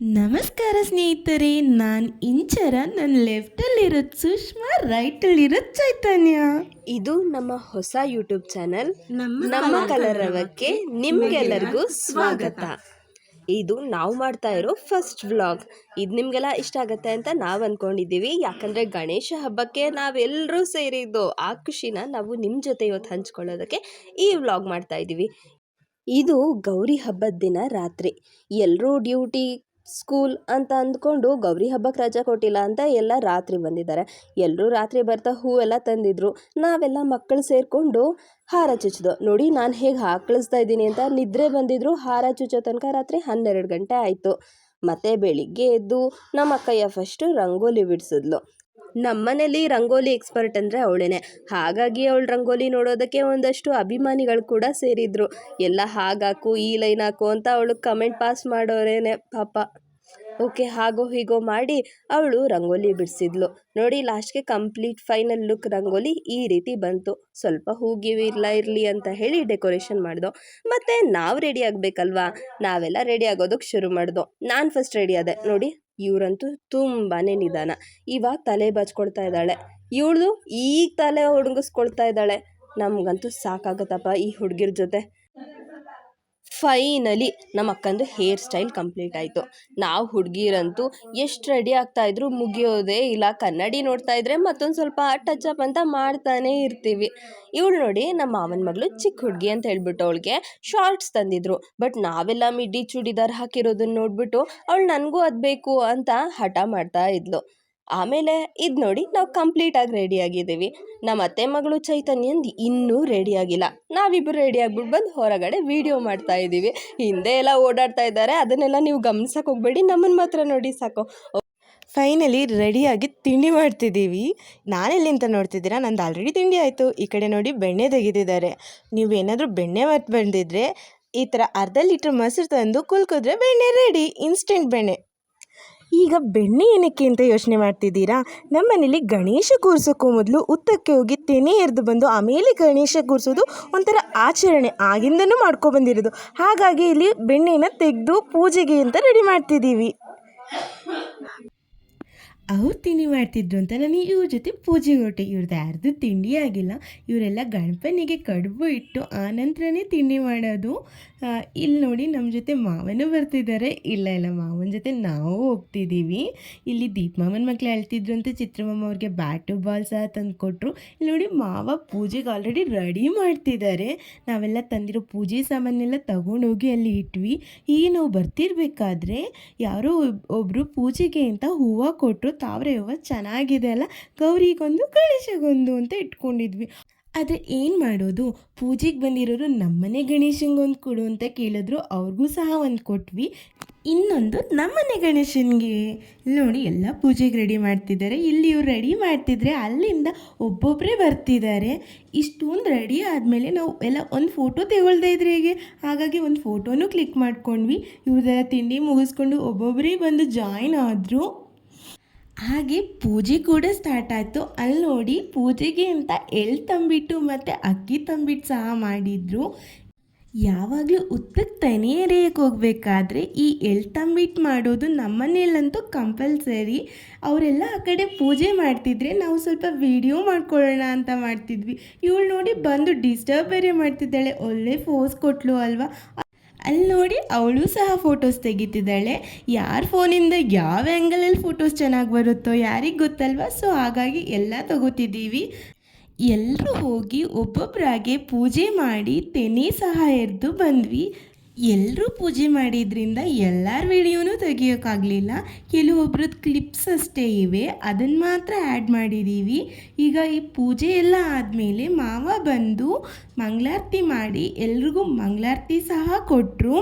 ನಮಸ್ಕಾರ ಸ್ನೇಹಿತರೆ ನಾನು ಇಂಚರ. ನನ್ನ ಲೆಫ್ಟಲ್ಲಿರೋದು ಸುಷ್ಮಾ ರೈಟಲ್ಲಿರೋದು ಚೈತನ್ಯ. ಇದು ನಮ್ಮ ಹೊಸ ಯೂಟ್ಯೂಬ್ ಚಾನಲ್ ನಮ್ಮ ಕಲರವಕ್ಕೆ ನಿಮಗೆಲ್ಲರಿಗೂ ಸ್ವಾಗತ. ಇದು ನಾವು ಮಾಡ್ತಾ ಇರೋ ಫಸ್ಟ್ ವ್ಲಾಗ್ ಇದು ನಿಮಗೆಲ್ಲ ಇಷ್ಟ ಆಗುತ್ತೆ ಅಂತ ನಾವು ಅಂದ್ಕೊಂಡಿದ್ದೀವಿ ಯಾಕಂದರೆ ಗಣೇಶ ಹಬ್ಬಕ್ಕೆ ನಾವೆಲ್ಲರೂ ಸೇರಿದ್ದು ಆ ಖುಷಿನ ನಾವು ನಿಮ್ಮ ಜೊತೆ ಇವತ್ತು ಹಂಚ್ಕೊಳ್ಳೋದಕ್ಕೆ ಈ ವ್ಲಾಗ್ ಮಾಡ್ತಾ ಇದ್ದೀವಿ ಇದು ಗೌರಿ ಹಬ್ಬದ ದಿನ ರಾತ್ರಿ. ಎಲ್ಲರೂ ಡ್ಯೂಟಿ ಸ್ಕೂಲ್ ಅಂತ ಅಂದ್ಕೊಂಡು ಗೌರಿ ಹಬ್ಬಕ್ಕೆ ರಜಾ ಕೊಟ್ಟಿಲ್ಲ ಅಂತ ಎಲ್ಲ ರಾತ್ರಿ ಬಂದಿದ್ದಾರೆ. ಎಲ್ಲರೂ ರಾತ್ರಿ ಬರ್ತಾ ಹೂವೆಲ್ಲ ತಂದಿದ್ರು. ನಾವೆಲ್ಲ ಮಕ್ಕಳು ಸೇರಿಕೊಂಡು ಹಾರ ಚುಚ್ಚಿದೋ ನೋಡಿ, ನಾನು ಹೇಗೆ ಹಾಕಳಿಸ್ತಾ ಇದ್ದೀನಿ ಅಂತ ನಿದ್ರೆ ಬಂದಿದ್ರು. ಹಾರ ಚುಚ್ಚೋ ತನಕ ರಾತ್ರಿ ಹನ್ನೆರಡು ಗಂಟೆ ಆಯಿತು. ಮತ್ತೆ ಬೆಳಿಗ್ಗೆ ಎದ್ದು ನಮ್ಮ ಅಕ್ಕಯ್ಯ ಫಸ್ಟು ರಂಗೋಲಿ ಬಿಡಿಸಿದ್ಲು. ನಮ್ಮನೇಲಿ ರಂಗೋಲಿ ಎಕ್ಸ್ಪರ್ಟ್ ಅಂದರೆ ಅವಳೇನೆ. ಹಾಗಾಗಿ ಅವಳು ರಂಗೋಲಿ ನೋಡೋದಕ್ಕೆ ಒಂದಷ್ಟು ಅಭಿಮಾನಿಗಳು ಕೂಡ ಸೇರಿದ್ರು. ಎಲ್ಲ ಹಾಗಾಕು ಈ ಲೈನ್ ಹಾಕು ಅಂತ ಅವಳು ಕಮೆಂಟ್ ಪಾಸ್ ಮಾಡೋರೇನೆ ಪಾಪ. ಓಕೆ, ಹಾಗೋ ಹೀಗೋ ಮಾಡಿ ಅವಳು ರಂಗೋಲಿ ಬಿಡಿಸಿದ್ಲು. ನೋಡಿ ಲಾಸ್ಟ್ಗೆ ಕಂಪ್ಲೀಟ್ ಫೈನಲ್ ಲುಕ್ ರಂಗೋಲಿ ಈ ರೀತಿ ಬಂತು. ಸ್ವಲ್ಪ ಹೂಗಿವು ಇಲ್ಲ, ಇರಲಿ ಅಂತ ಹೇಳಿ ಡೆಕೋರೇಷನ್ ಮಾಡ್ದೋ. ಮತ್ತು ನಾವು ರೆಡಿ ಆಗಬೇಕಲ್ವಾ? ನಾವೆಲ್ಲ ರೆಡಿ ಆಗೋದಕ್ಕೆ ಶುರು ಮಾಡ್ದೋ. ನಾನು ಫಸ್ಟ್ ರೆಡಿ ಆದೆ. ನೋಡಿ. ಇವರಂತೂ ತುಂಬಾ ನಿಧಾನ. ಇವಾಗ ತಲೆ ಬಾಚ್ಕೊಳ್ತಾ ಇದ್ದಾಳೆ. ಇವಳು ಈಗ ತಲೆ ಒಣಗಿಸ್ಕೊಳ್ತಾ ಇದ್ದಾಳೆ. ನಮಗಂತೂ ಸಾಕಾಗತ್ತಪ್ಪ ಈ ಹುಡುಗಿರ ಜೊತೆ. ಫೈನಲಿ ನಮ್ಮ ಅಕ್ಕಂದು ಹೇರ್ ಸ್ಟೈಲ್ ಕಂಪ್ಲೀಟ್ ಆಯಿತು. ನಾವು ಹುಡುಗಿರಂತೂ ಎಷ್ಟು ರೆಡಿ ಆಗ್ತಾಯಿದ್ರು ಮುಗಿಯೋದೇ ಇಲ್ಲ. ಕನ್ನಡಿ ನೋಡ್ತಾ ಇದ್ರೆ ಮತ್ತೊಂದು ಸ್ವಲ್ಪ ಟಚ್ ಅಪ್ ಅಂತ ಮಾಡ್ತಾನೆ ಇರ್ತೀವಿ. ಇವಳು ನೋಡಿ ನಮ್ಮ ಮಾವನ ಮಗಳು ಚಿಕ್ಕ ಹುಡುಗಿ ಅಂತ ಹೇಳ್ಬಿಟ್ಟು ಅವಳಿಗೆ ಶಾರ್ಟ್ಸ್ ತಂದಿದ್ರು. ಬಟ್ ನಾವೆಲ್ಲ ಮಿಡ್ಡಿ ಚೂಡಿದಾರ್ ಹಾಕಿರೋದನ್ನ ನೋಡ್ಬಿಟ್ಟು ಅವಳು ನನಗೂ ಅದು ಬೇಕು ಅಂತ ಹಠ ಮಾಡ್ತಾ ಇದ್ಲು. ಆಮೇಲೆ ಇದು ನೋಡಿ ನಾವು ಕಂಪ್ಲೀಟಾಗಿ ರೆಡಿ ಆಗಿದ್ದೀವಿ. ನಮ್ಮ ಅತ್ತೆ ಮಗಳು ಚೈತನ್ಯಂದು ಇನ್ನೂ ರೆಡಿ ಆಗಿಲ್ಲ. ನಾವಿಬ್ಬರು ರೆಡಿ ಆಗ್ಬಿಟ್ಟು ಬಂದು ಹೊರಗಡೆ ವಿಡಿಯೋ ಮಾಡ್ತಾ ಇದ್ದೀವಿ. ಹಿಂದೆ ಎಲ್ಲ ಓಡಾಡ್ತಾ ಇದ್ದಾರೆ. ಅದನ್ನೆಲ್ಲ ನೀವು ಗಮನಿಸಕ್ಕೆ ಹೋಗಬೇಡಿ. ನಮ್ಮನ್ನು ಮಾತ್ರ ನೋಡಿ ಸಾಕು. ಫೈನಲಿ ರೆಡಿಯಾಗಿ ತಿಂಡಿ ಮಾಡ್ತಿದ್ದೀವಿ. ನಾನೆಲ್ಲಿಂತ ನೋಡ್ತಿದ್ದೀರಾ? ನಂದು ಆಲ್ರೆಡಿ ತಿಂಡಿ ಆಯಿತು. ಈ ಕಡೆ ನೋಡಿ ಬೆಣ್ಣೆ ತೆಗೆದಿದ್ದಾರೆ. ನೀವು ಏನಾದರೂ ಬೆಣ್ಣೆ ಮತ್ತು ಬಂದಿದ್ರೆ ಈ ಥರ ಅರ್ಧ ಲೀಟ್ರ್ ಮೊಸರು ತಂದು ಕುಲ್ಕಿದ್ರೆ ಬೆಣ್ಣೆ ರೆಡಿ ಇನ್ಸ್ಟೆಂಟ್ ಬೆಣ್ಣೆ. ಈಗ ಬೆಣ್ಣೆ ಏನಕ್ಕೆ ಅಂತ ಯೋಚನೆ ಮಾಡ್ತಿದ್ದೀರಾ? ನಮ್ಮನೇಲಿ ಗಣೇಶ ಕೂರಿಸೋಕ್ಕೂ ಮೊದಲು ಉತ್ತಕ್ಕೆ ಹೋಗಿ ತೆನೆ ಎರೆದು ಬಂದು ಆಮೇಲೆ ಗಣೇಶ ಕೂರಿಸೋದು ಒಂಥರ ಆಚರಣೆ ಆಗಿಂದನೂ ಮಾಡ್ಕೊಬಂದಿರೋದು ಹಾಗಾಗಿ ಇಲ್ಲಿ ಬೆಣ್ಣೆನ ತೆಗೆದು ಪೂಜೆಗೆ ಅಂತ ರೆಡಿ ಮಾಡ್ತಿದ್ದೀವಿ. ಅವ್ರು ತಿಂಡಿ ಮಾಡ್ತಿದ್ರು ಅಂತ. ನಾನು ಇವ್ರ ಜೊತೆ ಪೂಜೆಗೆ ಹೊರಟೆ. ಇವ್ರದ್ದು ಯಾರ್ದು ತಿಂಡಿ ಆಗಿಲ್ಲ. ಇವರೆಲ್ಲ ಗಣಪನಿಗೆ ಕಡುಬು ಇಟ್ಟು ಆನಂತರನೇ ತಿಂಡಿ ಮಾಡೋದು. ಇಲ್ಲಿ ನೋಡಿ ನಮ್ಮ ಜೊತೆ ಮಾವನೂ ಬರ್ತಿದ್ದಾರೆ. ಇಲ್ಲ ಇಲ್ಲ, ಮಾವನ ಜೊತೆ ನಾವು ಹೋಗ್ತಿದ್ದೀವಿ ಇಲ್ಲಿ ದೀಪ್ ಮಾವನ ಮಕ್ಳು ಹೇಳ್ತಿದ್ರು ಅಂತ ಚಿತ್ರಮ್ಮ ಅವ್ರಿಗೆ ಬ್ಯಾಟು ಬಾಲ್ ಸಹ ತಂದು ಕೊಟ್ಟರು ಇಲ್ಲಿ ನೋಡಿ ಮಾವ ಪೂಜೆಗೆ ಆಲ್ರೆಡಿ ರೆಡಿ ಮಾಡ್ತಿದ್ದಾರೆ. ನಾವೆಲ್ಲ ತಂದಿರೋ ಪೂಜೆ ಸಾಮಾನೆಲ್ಲ ತಗೊಂಡೋಗಿ ಅಲ್ಲಿ ಇಟ್ವಿ. ಈಗ ನಾವು ಬರ್ತಿರ್ಬೇಕಾದ್ರೆ ಯಾರೋ ಒಬ್ಬರು ಪೂಜೆಗೆ ಅಂತ ಹೂವು ಕೊಟ್ಟರು ತಾವರೆ ಹೂವು ಚೆನ್ನಾಗಿದೆ ಅಲ್ಲ? ಗೌರಿಗೊಂದು, ಗಣೇಶಗೊಂದು ಅಂತ ಇಟ್ಕೊಂಡಿದ್ವಿ. ಆದರೆ ಏನು ಮಾಡೋದು? ಪೂಜೆಗೆ ಬಂದಿರೋರು ನಮ್ಮನೆ ಗಣೇಶನಿಗೊಂದು ಕೊಡು ಅಂತ ಕೇಳಿದ್ರು. ಅವ್ರಿಗೂ ಸಹ ಒಂದು ಕೊಟ್ವಿ. ಇನ್ನೊಂದು ನಮ್ಮನೆ ಗಣೇಶನಿಗೆ. ನೋಡಿ, ಎಲ್ಲ ಪೂಜೆಗೆ ರೆಡಿ ಮಾಡ್ತಿದ್ದಾರೆ. ಇಲ್ಲಿ ಇವ್ರು ರೆಡಿ ಮಾಡ್ತಿದ್ರೆ ಅಲ್ಲಿಂದ ಒಬ್ಬೊಬ್ಬರೇ ಬರ್ತಿದ್ದಾರೆ. ಇಷ್ಟೊಂದು ರೆಡಿ ಆದಮೇಲೆ ನಾವು ಎಲ್ಲ ಒಂದು ಫೋಟೋ ತಗೊಳ್ದೇ ಇದ್ರೆ ಹೇಗೆ? ಹಾಗಾಗಿ ಒಂದು ಫೋಟೋನೂ ಕ್ಲಿಕ್ ಮಾಡ್ಕೊಂಡ್ವಿ. ಇವ್ರದ್ದೆಲ್ಲ ತಿಂಡಿ ಮುಗಿಸ್ಕೊಂಡು ಒಬ್ಬೊಬ್ಬರೇ ಬಂದು ಜಾಯ್ನ್ ಆದರು. ಹಾಗೆ ಪೂಜೆ ಕೂಡ ಸ್ಟಾರ್ಟ್ ಆಯಿತು. ಅಲ್ಲಿ ನೋಡಿ ಪೂಜೆಗೆ ಅಂತ ಎಳ್ ತಂಬಿಟ್ಟು ಮತ್ತು ಅಕ್ಕಿ ತಂಬಿಟ್ಟು ಸಹ ಮಾಡಿದರು. ಯಾವಾಗಲೂ ಉತ್ತಕ್ಕೆ ತನಿ ಹೋಗ್ಬೇಕಾದ್ರೆ ಈ ಎಳ್ ತಂಬಿಟ್ಟು ಮಾಡೋದು ನಮ್ಮನೇಲಂತೂ ಕಂಪಲ್ಸರಿ. ಅವರೆಲ್ಲ ಆ ಕಡೆ ಪೂಜೆ ಮಾಡ್ತಿದ್ರೆ ನಾವು ಸ್ವಲ್ಪ ವಿಡಿಯೋ ಮಾಡ್ಕೊಳ್ಳೋಣ ಅಂತ ಮಾಡ್ತಿದ್ವಿ. ಇವಳು ನೋಡಿ ಬಂದು ಡಿಸ್ಟರ್ಬ್ ಬೇರೆ ಮಾಡ್ತಿದ್ದಾಳೆ. ಒಳ್ಳೆ ಫೋಸ್ ಕೊಟ್ಲು ಅಲ್ವಾ? ಅಲ್ಲಿ ನೋಡಿ ಅವಳು ಸಹ ಫೋಟೋಸ್ ತೆಗಿತಿದ್ದಾಳೆ. ಯಾರ ಫೋನಿಂದ ಯಾವ ಆ್ಯಂಗಲಲ್ಲಿ ಫೋಟೋಸ್ ಚೆನ್ನಾಗಿ ಬರುತ್ತೋ ಯಾರಿಗೆ ಗೊತ್ತಲ್ವಾ? ಸೊ ಹಾಗಾಗಿ ಎಲ್ಲ ತಗೋತಿದ್ದೀವಿ. ಎಲ್ಲರೂ ಹೋಗಿ ಒಬ್ಬೊಬ್ಬರಾಗೆ ಪೂಜೆ ಮಾಡಿ ತೆನೆ ಸಹ ಎರೆದು ಬಂದ್ವಿ. ಎಲ್ಲರೂ ಪೂಜೆ ಮಾಡಿದ್ರಿಂದ ಎಲ್ಲರ ವಿಡಿಯೋನೂ ತೆಗಿಯೋಕ್ಕಾಗಲಿಲ್ಲ ಕೆಲವೊಬ್ರದ್ದು ಕ್ಲಿಪ್ಸ್ ಅಷ್ಟೇ ಇವೆ. ಅದನ್ನು ಮಾತ್ರ ಆ್ಯಡ್ ಮಾಡಿದ್ದೀವಿ ಈಗ ಈ ಪೂಜೆ ಎಲ್ಲ ಆದಮೇಲೆ ಮಾವ ಬಂದು ಮಂಗಳಾರತಿ ಮಾಡಿ ಎಲ್ರಿಗೂ ಮಂಗಳಾರತಿ ಸಹ ಕೊಟ್ಟರು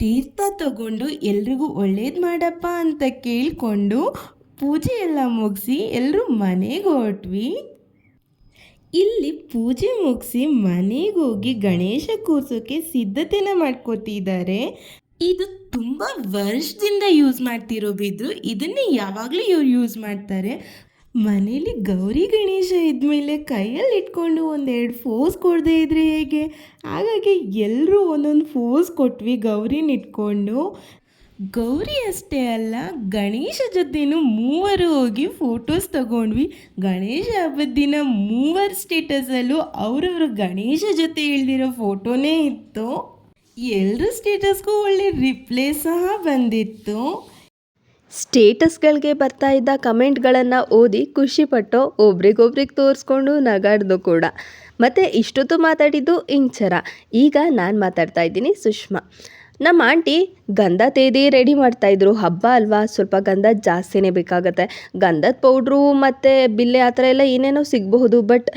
ತೀರ್ಥ ತಗೊಂಡು ಎಲ್ರಿಗೂ ಒಳ್ಳೇದು ಮಾಡಪ್ಪ ಅಂತ ಕೇಳಿಕೊಂಡು ಪೂಜೆ ಎಲ್ಲ ಮುಗಿಸಿ ಎಲ್ಲರೂ ಮನೆಗೆ ಹೊರಟ್ವಿ ಇಲ್ಲಿ ಪೂಜೆ ಮುಗಿಸಿ ಮನೆಗೆ ಹೋಗಿ ಗಣೇಶ ಕೂರಿಸೋಕೆ ಸಿದ್ಧತೆನ ಮಾಡ್ಕೋತಿದ್ದಾರೆ ಇದು ತುಂಬ ವರ್ಷದಿಂದ ಯೂಸ್ ಮಾಡ್ತಿರೋ ಬಿದ್ರು ಇದನ್ನೇ ಯಾವಾಗಲೂ ಇವ್ರು ಯೂಸ್ ಮಾಡ್ತಾರೆ. ಮನೇಲಿ ಗೌರಿ ಗಣೇಶ ಇದ್ಮೇಲೆ ಕೈಯಲ್ಲಿ ಇಟ್ಕೊಂಡು ಒಂದೆರಡು ಫೋಸ್ ಕೊಡದೆ ಇದ್ರೆ ಹೇಗೆ? ಹಾಗಾಗಿ ಎಲ್ಲರೂ ಒಂದೊಂದು ಫೋಸ್ ಕೊಟ್ವಿ ಗೌರಿನ ಇಟ್ಕೊಂಡು. ಗೌರಿ ಅಷ್ಟೇ ಅಲ್ಲ, ಗಣೇಶ ಜೊತೆನೂ ಮೂವರು ಹೋಗಿ ಫೋಟೋಸ್ ತಗೊಂಡ್ವಿ. ಗಣೇಶ ಹಬ್ಬದ ದಿನ ಮೂವರ ಸ್ಟೇಟಸಲ್ಲೂ ಅವರವ್ರ ಗಣೇಶ ಜೊತೆ ಇಳ್ದಿರೋ ಫೋಟೋನೇ ಇತ್ತು. ಎಲ್ಲರ ಸ್ಟೇಟಸ್ಗೂ ಒಳ್ಳೆ ರಿಪ್ಲೈ ಸಹ ಬಂದಿತ್ತು. ಸ್ಟೇಟಸ್ಗಳಿಗೆ ಬರ್ತಾ ಇದ್ದ ಕಮೆಂಟ್ಗಳನ್ನು ಓದಿ ಖುಷಿಪಟ್ಟು ಒಬ್ರಿಗೊಬ್ರಿಗೆ ತೋರಿಸ್ಕೊಂಡು ನಗಾಡ್ದು ಕೂಡ. ಮತ್ತು ಇಷ್ಟೊತ್ತು ಮಾತಾಡಿದ್ದು ಇಂಚರ. ಈಗ ನಾನು ಮಾತಾಡ್ತಾ ಇದ್ದೀನಿ ಸುಷ್ಮಾ. ನಮ್ಮ ಆಂಟಿ ಗಂಧ ತೇದಿ ರೆಡಿ ಮಾಡ್ತಾಯಿದ್ರು ಹಬ್ಬ ಅಲ್ವಾ? ಸ್ವಲ್ಪ ಗಂಧ ಜಾಸ್ತಿನೇ ಬೇಕಾಗುತ್ತೆ. ಗಂಧದ ಪೌಡ್ರು ಮತ್ತು ಬಿಲ್ಲೆ ಆ ಥರ ಎಲ್ಲ ಏನೇನೋ ಸಿಗಬಹುದು. ಬಟ್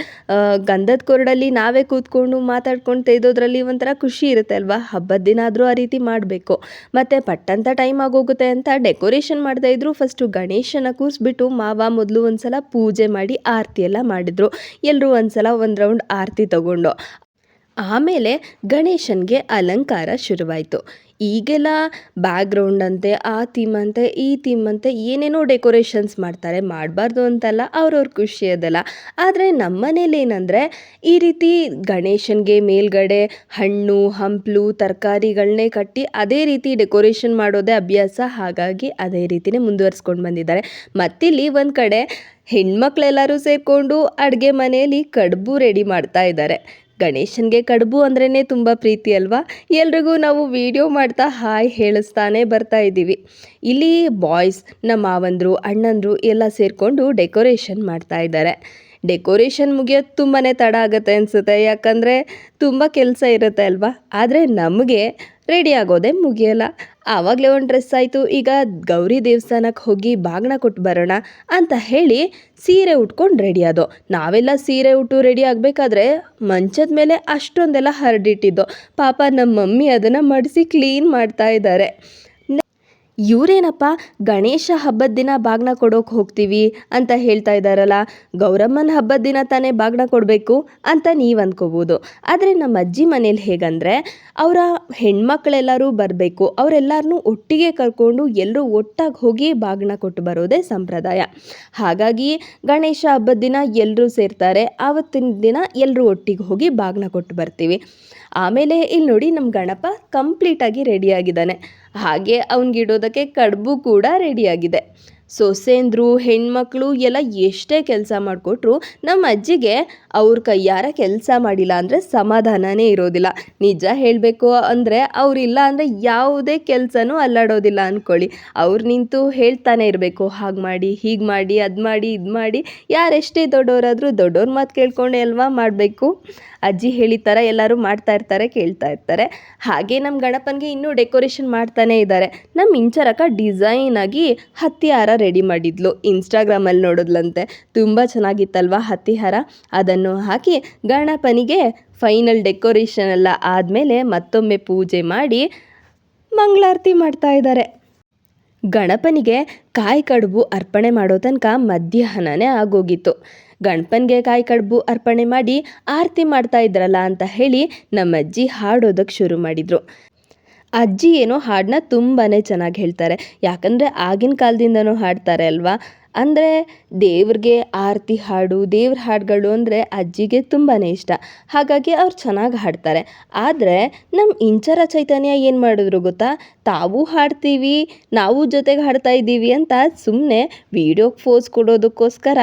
ಗಂಧದ ಕೊರಡಲ್ಲಿ ನಾವೇ ಕೂತ್ಕೊಂಡು ಮಾತಾಡ್ಕೊಂಡು ತೆಗೆದೋದ್ರಲ್ಲಿ ಒಂಥರ ಖುಷಿ ಇರುತ್ತೆ ಅಲ್ವಾ? ಹಬ್ಬದ ದಿನ ಆದರೂ ಆ ರೀತಿ ಮಾಡಬೇಕು. ಮತ್ತು ಪಟ್ಟಂತ ಟೈಮ್ ಆಗೋಗುತ್ತೆ ಅಂತ ಡೆಕೋರೇಷನ್ ಮಾಡ್ತಾ ಇದ್ರು. ಫಸ್ಟು ಗಣೇಶನ ಕೂರಿಸ್ಬಿಟ್ಟು ಮಾವ ಮೊದಲು ಒಂದ್ಸಲ ಪೂಜೆ ಮಾಡಿ ಆರತಿ ಎಲ್ಲ ಮಾಡಿದರು. ಎಲ್ಲರೂ ಒಂದು ಸಲ ಒಂದು ರೌಂಡ್ ಆರತಿ ತಗೊಂಡು. ಆಮೇಲೆ ಗಣೇಶನಿಗೆ ಅಲಂಕಾರ ಶುರುವಾಯಿತು. ಈಗೆಲ್ಲ ಬ್ಯಾಗ್ರೌಂಡ್ ಅಂತೆ, ಆ ಥೀಮ್ ಅಂತೆ, ಈ ಥೀಮ್ ಅಂತೆ ಏನೇನೋ ಡೆಕೋರೇಷನ್ಸ್ ಮಾಡ್ತಾರೆ. ಮಾಡಬಾರ್ದು ಅಂತಲ್ಲ, ಅವ್ರವ್ರ ಖುಷಿ ಅದಲ್ಲ. ಆದರೆ ನಮ್ಮ ಮನೇಲಿ ಏನಂದರೆ, ಈ ರೀತಿ ಗಣೇಶನಿಗೆ ಮೇಲ್ಗಡೆ ಹಣ್ಣು, ಹಂಪಲು ತರಕಾರಿಗಳನ್ನೇ ಕಟ್ಟಿ ಅದೇ ರೀತಿ ಡೆಕೋರೇಷನ್ ಮಾಡೋದೇ ಅಭ್ಯಾಸ. ಹಾಗಾಗಿ ಅದೇ ರೀತಿಯೇ ಮುಂದುವರಿಸ್ಕೊಂಡು ಬಂದಿದ್ದಾರೆ. ಮತ್ತಿಲ್ಲಿ ಒಂದು ಕಡೆ ಹೆಣ್ಮಕ್ಳೆಲ್ಲರೂ ಸೇರಿಕೊಂಡು ಅಡುಗೆ ಮನೆಯಲ್ಲಿ ಕಡುಬು ರೆಡಿ ಮಾಡ್ತಾ ಇದ್ದಾರೆ. ಗಣೇಶನಿಗೆ ಕಡುಬು ಅಂದ್ರೇ ತುಂಬ ಪ್ರೀತಿ ಅಲ್ವಾ? ಎಲ್ರಿಗೂ ನಾವು ವಿಡಿಯೋ ಮಾಡ್ತಾ ಹಾಯ್ ಹೇಳಿಸ್ತಾನೆ ಬರ್ತಾ ಇದ್ದೀವಿ. ಇಲ್ಲಿ ಬಾಯ್ಸ್ ನಮ್ಮ ಮಾವಂದರು, ಅಣ್ಣಂದರು ಎಲ್ಲ ಸೇರಿಕೊಂಡು ಡೆಕೋರೇಷನ್ ಮಾಡ್ತಾ ಇದ್ದಾರೆ. ಡೆಕೋರೇಷನ್ ಮುಗಿಯೋದು ತುಂಬಾ ತಡ ಆಗುತ್ತೆ ಅನಿಸುತ್ತೆ. ಯಾಕಂದರೆ ತುಂಬ ಕೆಲಸ ಇರುತ್ತೆ ಅಲ್ವಾ? ಆದರೆ ನಮಗೆ ರೆಡಿ ಆಗೋದೇ ಮುಗಿಯಲ್ಲ. ಆವಾಗಲೇ ಒಂದು ಡ್ರೆಸ್ ಆಯಿತು. ಈಗ ಗೌರಿ ದೇವಸ್ಥಾನಕ್ಕೆ ಹೋಗಿ ಬಾಗಿನ ಕೊಟ್ಟು ಬರೋಣ ಅಂತ ಹೇಳಿ ಸೀರೆ ಉಟ್ಕೊಂಡು ರೆಡಿ ಆದೋ. ನಾವೆಲ್ಲ ಸೀರೆ ಉಟ್ಟು ರೆಡಿ ಆಗಬೇಕಾದ್ರೆ ಮಂಚದ ಮೇಲೆ ಅಷ್ಟೊಂದೆಲ್ಲ ಹರಡಿಟ್ಟಿದ್ದು ಪಾಪ ನಮ್ಮ ಮಮ್ಮಿ ಅದನ್ನು ಮಡಿಸಿ ಕ್ಲೀನ್ ಮಾಡ್ತಾ ಇದ್ದಾರೆ ಇವರೇನಪ್ಪ, ಗಣೇಶ ಹಬ್ಬದ ದಿನ ಬಾಗ್ನ ಕೊಡೋಕೆ ಹೋಗ್ತೀವಿ ಅಂತ ಹೇಳ್ತಾ ಇದ್ದಾರಲ್ಲ ಗೌರಮ್ಮನ ಹಬ್ಬದ ದಿನ ತಾನೇ ಬಾಗ್ನ ಕೊಡಬೇಕು ಅಂತ ನೀವು ಅಂದ್ಕೋಬೋದು ಆದರೆ ನಮ್ಮ ಅಜ್ಜಿ ಮನೇಲಿ ಹೇಗಂದರೆ, ಅವರ ಹೆಣ್ಮಕ್ಳೆಲ್ಲರೂ ಬರಬೇಕು ಅವರೆಲ್ಲರನ್ನೂ ಒಟ್ಟಿಗೆ ಕರ್ಕೊಂಡು ಎಲ್ಲರೂ ಒಟ್ಟಾಗಿ ಹೋಗಿ ಬಾಗ್ನ ಕೊಟ್ಟು ಬರೋದೇ ಸಂಪ್ರದಾಯ. ಹಾಗಾಗಿ ಗಣೇಶ ಹಬ್ಬದ ದಿನ ಎಲ್ಲರೂ ಸೇರ್ತಾರೆ, ಆವತ್ತಿನ ದಿನ ಎಲ್ಲರೂ ಒಟ್ಟಿಗೆ ಹೋಗಿ ಬಾಗ್ನ ಕೊಟ್ಟು ಬರ್ತೀವಿ. ಆಮೇಲೆ ಇಲ್ಲಿ ನೋಡಿ ನಮ್ಮ ಗಣಪ ಕಂಪ್ಲೀಟಾಗಿ ರೆಡಿಯಾಗಿದ್ದಾನೆ ಹಾಗೆ ಅವ್ನಿಗಿಡೋದಕ್ಕೆ ಕಡುಬು ಕೂಡ ರೆಡಿಯಾಗಿದೆ ಸೊಸೆಂದ್ರು, ಹೆಣ್ಮಕ್ಳು ಎಲ್ಲ ಎಷ್ಟೇ ಕೆಲಸ ಮಾಡಿಕೊಟ್ರು ನಮ್ಮ ಅಜ್ಜಿಗೆ ಅವ್ರ ಕೈಯಾರ ಕೆಲಸ ಮಾಡಿಲ್ಲ ಅಂದರೆ ಸಮಾಧಾನನೇ ಇರೋದಿಲ್ಲ. ನಿಜ ಹೇಳಬೇಕು ಅಂದರೆ ಅವರಿಲ್ಲ ಅಂದರೆ ಯಾವುದೇ ಕೆಲಸನೂ ಅಲ್ಲಾಡೋದಿಲ್ಲ ಅಂದ್ಕೊಳ್ಳಿ ಅವ್ರು ನಿಂತು ಹೇಳ್ತಾನೆ ಇರಬೇಕು, ಹಾಗೆ ಮಾಡಿ, ಹೀಗೆ ಮಾಡಿ, ಅದು ಮಾಡಿ, ಇದು ಮಾಡಿ. ಯಾರೆಷ್ಟೇ ದೊಡ್ಡವರಾದರೂ ದೊಡ್ಡವ್ರ ಮಾತು ಕೇಳ್ಕೊಂಡೆ ಅಲ್ವಾ ಮಾಡಬೇಕು? ಅಜ್ಜಿ ಹೇಳಿದ ಥರ ಎಲ್ಲರೂ ಮಾಡ್ತಾ ಇರ್ತಾರೆ, ಕೇಳ್ತಾ ಇರ್ತಾರೆ. ಹಾಗೆ ನಮ್ಮ ಗಣಪನಿಗೆ ಇನ್ನೂ ಡೆಕೋರೇಷನ್ ಮಾಡ್ತಾನೆ ಇದ್ದಾರೆ ನಮ್ಮ ಇಂಚರಕ ಡಿಸೈನ್ ಆಗಿ ಹತ್ತಿ ರೆಡಿ ಮಾಡಿದ್ಲು. ಇನ್ಸ್ಟಾಗ್ರಾಮಲ್ಲಿ ನೋಡಿದ್ಲಂತೆ ತುಂಬ ಚೆನ್ನಾಗಿತ್ತಲ್ವ ಹತ್ತಿಹಾರ? ಅದನ್ನು ಹಾಕಿ ಗಣಪನಿಗೆ ಫೈನಲ್ ಡೆಕೋರೇಷನ್ ಎಲ್ಲ ಆದಮೇಲೆ ಮತ್ತೊಮ್ಮೆ ಪೂಜೆ ಮಾಡಿ ಮಂಗಳಾರತಿ ಮಾಡ್ತಾ ಇದ್ದಾರೆ. ಗಣಪನಿಗೆ ಕಾಯಿ ಕಡುಬು ಅರ್ಪಣೆ ಮಾಡೋ ತನಕ ಮಧ್ಯಾಹ್ನನೇ ಆಗೋಗಿತ್ತು. ಗಣಪನಿಗೆ ಕಾಯಿ ಕಡುಬು ಅರ್ಪಣೆ ಮಾಡಿ ಆರತಿ ಮಾಡ್ತಾ ಇದ್ರಲ್ಲ ಅಂತ ಹೇಳಿ ನಮ್ಮ ಅಜ್ಜಿ ಹಾಡೋದಕ್ಕೆ ಶುರು ಮಾಡಿದರು. ಅಜ್ಜಿ ಏನೋ ಹಾಡನ್ನ ತುಂಬಾ ಚೆನ್ನಾಗಿ ಹೇಳ್ತಾರೆ. ಯಾಕಂದರೆ ಆಗಿನ ಕಾಲದಿಂದನೂ ಹಾಡ್ತಾರೆ ಅಲ್ವಾ? ಅಂದರೆ ದೇವ್ರಿಗೆ ಆರತಿ ಹಾಡು, ದೇವ್ರ ಹಾಡುಗಳು ಅಂದರೆ ಅಜ್ಜಿಗೆ ತುಂಬಾ ಇಷ್ಟ. ಹಾಗಾಗಿ ಅವ್ರು ಚೆನ್ನಾಗಿ ಹಾಡ್ತಾರೆ. ಆದರೆ ನಮ್ಮ ಇಂಚರ ಚೈತನ್ಯ ಏನು ಮಾಡಿದ್ರು ಗೊತ್ತಾ? ತಾವು ಹಾಡ್ತೀವಿ, ನಾವು ಜೊತೆಗೆ ಹಾಡ್ತಾ ಇದ್ದೀವಿ ಅಂತ ಸುಮ್ಮನೆ ವೀಡಿಯೋಗೆ ಫೋಸ್ ಕೊಡೋದಕ್ಕೋಸ್ಕರ